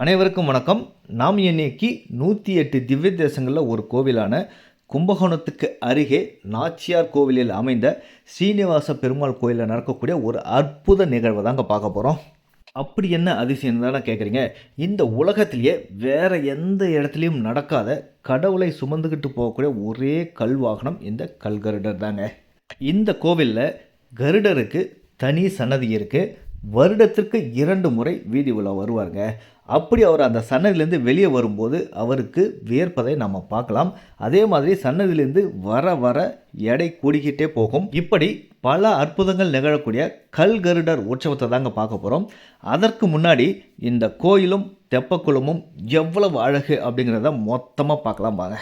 அனைவருக்கும் வணக்கம். நாம் இன்னைக்கு நூற்றி எட்டு திவ்ய தேசங்களில் ஒரு கோவிலான கும்பகோணத்துக்கு அருகே நாச்சியார் கோவிலில் அமைந்த ஸ்ரீனிவாச பெருமாள் கோயிலில் நடக்கக்கூடிய ஒரு அற்புத நிகழ்வை தாங்க பார்க்க போகிறோம் அப்படி என்ன அதிசயம் தானே கேட்குறீங்க இந்த உலகத்திலேயே வேறு எந்த இடத்துலையும் நடக்காத கடவுளை சுமந்துக்கிட்டு போகக்கூடிய ஒரே கல் வாகனம் இந்த கல்கருடர் தாங்க. இந்த கோவிலில் கருடருக்கு தனி சன்னதி இருக்குது வருடத்திற்கு இரண்டு முறை வீதி உலா வருவாருங்க. அப்படி அவர் அந்த சன்னதியிலேருந்து வெளியே வரும்போது அவருக்கு வியர்ப்பதை நம்ம பார்க்கலாம். அதே மாதிரி சன்னதியிலேருந்து வர வர எடை கூடிக்கிட்டே போகும். இப்படி பல அற்புதங்கள் நிகழக்கூடிய கல்கருடர் உற்சவத்தை தாங்க பார்க்க போகிறோம் அதற்கு முன்னாடி இந்த கோயிலும் தெப்பக்குளமும் எவ்வளவு அழகு அப்படிங்கிறத மொத்தமாக பார்க்கலாம் வாங்க.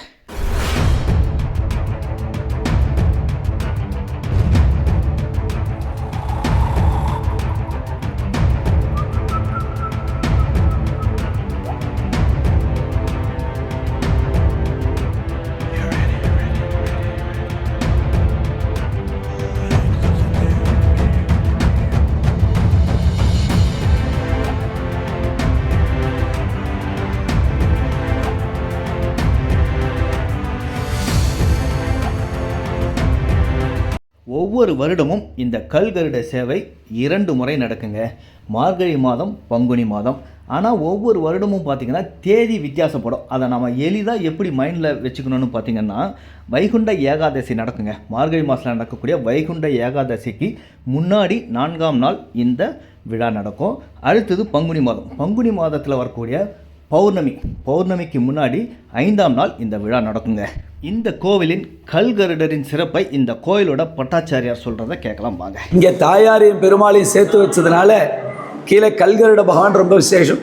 ஒவ்வொரு வருடமும் இந்த கல்கருட சேவை இரண்டு முறை நடக்குங்க. மார்கழி மாதம் பங்குனி மாதம். ஆனால் ஒவ்வொரு வருடமும் பார்த்திங்கன்னா தேதி வித்தியாசப்படும். அதை நம்ம எளிதாக எப்படி மைண்டில் வச்சுக்கணும்னு பார்த்தீங்கன்னா வைகுண்ட ஏகாதசி நடக்குங்க. மார்கழி மாதத்தில் நடக்கக்கூடிய வைகுண்ட ஏகாதசிக்கு முன்னாடி நான்காம் நாள் இந்த விழா நடக்கும். அடுத்தது பங்குனி மாதம். பங்குனி மாதத்தில் வரக்கூடிய பௌர்ணமி. பௌர்ணமிக்கு முன்னாடி ஐந்தாம் நாள் இந்த விழா நடக்குங்க. இந்த கோவிலின் கல்கருடரின் சிறப்பை இந்த கோயிலோட பட்டாச்சாரியார் சொல்கிறத கேட்கலாம் வாங்க. இங்கே தாயாரையும் பெருமாளையும் சேர்த்து வச்சதுனால கீழே கல்கருட பகவான் ரொம்ப விசேஷம்.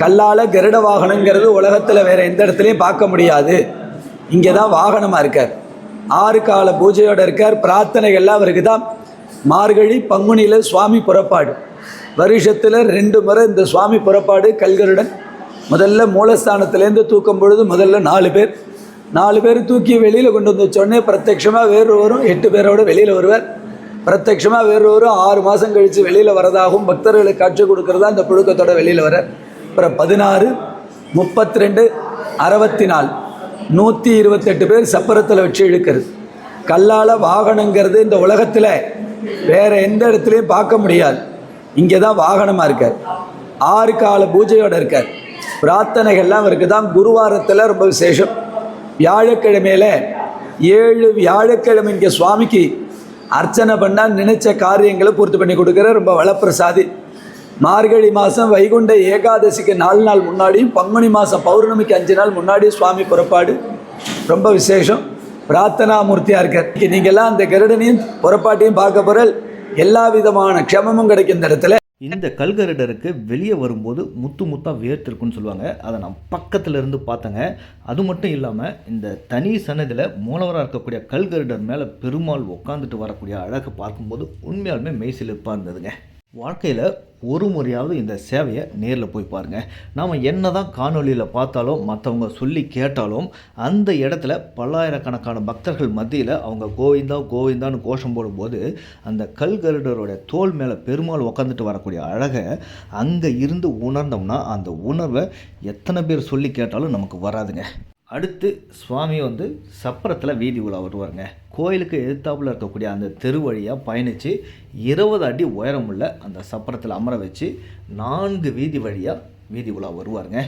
கல்லால் கருட வாகனங்கிறது உலகத்தில் வேற எந்த இடத்துலையும் பார்க்க முடியாது. இங்கே தான் வாகனமாக இருக்கார். ஆறு கால பூஜையோடு இருக்கார். பிரார்த்தனைகள்லாம் அவருக்கு தான். மார்கழி பங்குனியில் சுவாமி புறப்பாடு. வருஷத்தில் ரெண்டு முறை இந்த சுவாமி புறப்பாடு கல்கருடன். முதல்ல மூலஸ்தானத்துலேருந்து தூக்கும் பொழுது முதல்ல நாலு பேர். நாலு பேர் தூக்கி வெளியில் கொண்டு வந்து வச்சோடனே பிரத்யட்சமாக வேறொருவரும் எட்டு பேரோட வெளியில் வருவார். பிரத்யட்சமாக வேறொருவரும் ஆறு மாதம் கழித்து வெளியில் வரதாகவும் பக்தர்களுக்கு காட்சி கொடுக்கறதா இந்த புழுக்கத்தோட வெளியில் வர அப்புறம் பதினாறு முப்பத்தி ரெண்டு அறுபத்தி நாலு நூற்றி இருபத்தெட்டு பேர் சப்பரத்தில் வச்சு இழுக்கிறது. கல்லால் வாகனங்கிறது இந்த உலகத்தில் வேறு எந்த இடத்துலையும் பார்க்க முடியாது. இங்கே தான் வாகனமாக இருக்கார். ஆறு கால பூஜையோடு இருக்கார். பிரார்த்தனைகள்லாம் அவருக்கு தான் குருவாரத்தில் ரொம்ப விசேஷம். வியாழக்கிழமையில் ஏழு வியாழக்கிழமை இங்கே சுவாமிக்கு அர்ச்சனை பண்ணால் நினைச்ச காரியங்களை பூர்த்தி பண்ணி கொடுக்குற ரொம்ப வளப்பிரசாதி. மார்கழி மாதம் வைகுண்ட ஏகாதசிக்கு நாலு நாள் முன்னாடியும் பங்குனி மாதம் பௌர்ணமிக்கு அஞ்சு நாள் முன்னாடியும் சுவாமி புறப்பாடு. ரொம்ப விசேஷம். பிரார்த்தனாமூர்த்தியாக இருக்கார். நீங்கள்லாம் அந்த கருடனையும் புறப்பாட்டையும் பார்க்க போகிற எல்லா விதமான க்ஷமமும் கிடைக்கும் இந்த இடத்துல. இந்த கல்கருடருக்கு வெளியே வரும்போது முத்து முத்தாக வேர்த்திருக்குன்னு சொல்லுவாங்க. அதை நான் பக்கத்தில் இருந்து பார்த்தேங்க. அது மட்டும் இல்லாமல் இந்த தனி சன்னதியில் மூலவராக இருக்கக்கூடிய கல்கருடர் மேலே பெருமாள் உட்காந்துட்டு வரக்கூடிய அழகை பார்க்கும்போது உண்மையாலுமே மெய்சிலிருப்பாக இருந்ததுங்க. வாழ்க்கையில் ஒரு முறையாவது இந்த சேவையை நேரில் போய் பாருங்கள் நாம் என்ன தான் காணொலியில் பார்த்தாலும் மற்றவங்க சொல்லி கேட்டாலும் அந்த இடத்துல பல்லாயிரக்கணக்கான பக்தர்கள் மத்தியில் அவங்க கோவிந்தா கோவிந்தான்னு கோஷம் போடும்போது அந்த கல்கருடரோட தோல் மேலே பெருமாள் உக்காந்துட்டு வரக்கூடிய அழகை அங்கே இருந்து உணர்ந்தோம்னா அந்த உணர்வை எத்தனை பேர் சொல்லி கேட்டாலும் நமக்கு வராதுங்க. அடுத்து சுவாமி வந்து சப்பரத்தில் வீதி உலா வருவாருங்க கோயிலுக்கு எதிர்த்தாப்புல இருக்கக்கூடிய அந்த தெரு வழியாக பயணித்து இருபது அடி உயரமுள்ள அந்த சப்பரத்தில் அமர வச்சு நான்கு வீதி வழியாக வீதி உலா வருவாருங்க.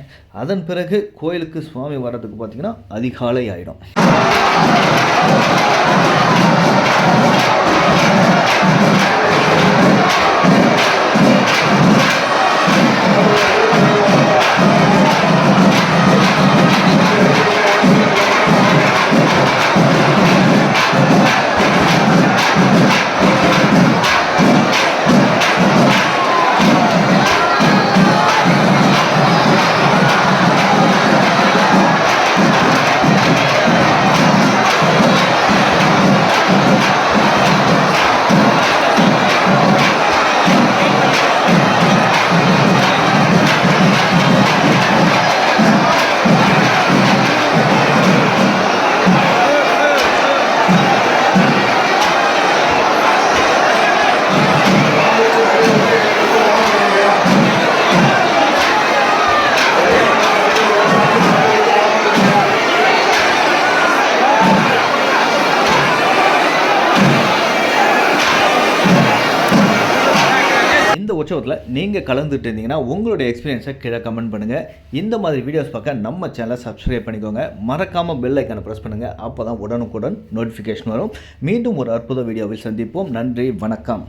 அதன் பிறகு கோயிலுக்கு சுவாமி வர்றதுக்கு பார்த்திங்கன்னா அதிகாலை ஆகிடும் உற்சவத்தில் நீங்கள் கலந்துட்டு இருந்தீங்கன்னா உங்களுடைய எக்ஸ்பீரியன்ஸை கீழே கமெண்ட் பண்ணுங்கள் இந்த மாதிரி வீடியோஸ் பார்க்க நம்ம சேனலை சப்ஸ்கிரைப் பண்ணிக்கோங்க. மறக்காமல் பெல் ஐக்கானை ப்ரெஸ் பண்ணுங்கள் அப்போ தான் உடனுக்குடன் நோட்டிஃபிகேஷன் வரும். மீண்டும் ஒரு அற்புத வீடியோவில் சந்திப்போம். நன்றி. வணக்கம்.